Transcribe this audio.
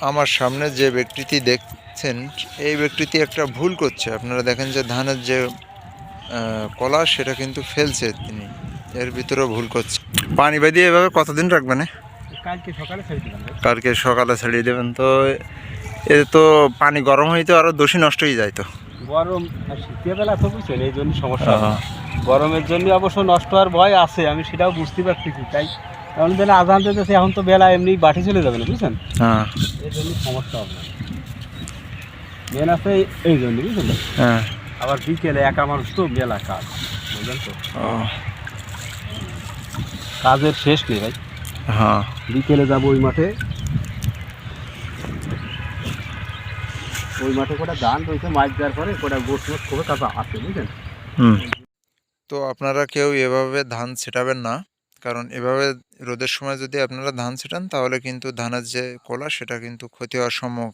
আমার সামনে যে ব্যক্তিটি দেখছেন এই ব্যক্তিটি একটা ভুল করছে। আপনারা দেখেন যে ধানের যে কলা সেটা কিন্তু ফেলছে তিনি। এর ভিতরেও ভুল করছে। পানি বাদিয়ে এভাবে কতদিন রাখবেন? কালকে সকালে ছাড়িয়ে দেবেন। তো এ তো পানি গরম হইতে আরও দোষী নষ্ট হয়ে যায় তো। গরম আর শীতের বেলা তো বুঝছেন এই জন্য সমস্যা। আহ, গরমের জন্য অবশ্য নষ্ট হওয়ার ভয় আছে আমি সেটাও বুঝতে পারতেছি। তাই কারণ বেলা আজান দিতেছে এখন তো বেলা এমনি বাটি চলে যাবে না বুঝছেন? হ্যাঁ। এই জন্য সমস্যা হবে মেন আছে এই- জন্য বুঝলেন হ্যাঁ। আবার বিকেলে একা মানুষ তো মেলা কাজ বুঝলেন তো? কাজের শেষ নেই ভাই। হ্যাঁ। বিকেলে যাব ওই মাঠে। ওই মাঠে কোটা ধান রয়েছে মাছ দেওয়ার পরে কোটা গোস মোস খুবই কাজ আছে বুঝলেন? হুম। তো আপনারা কেউ এভাবে ধান ছেটাবেন না। কারণ এভাবে রোদের সময় যদি আপনারা ধান ছেটান, তাহলে কিন্তু ধানের যে কলা, সেটা কিন্তু ক্ষতি হওয়ার সম্মুখীন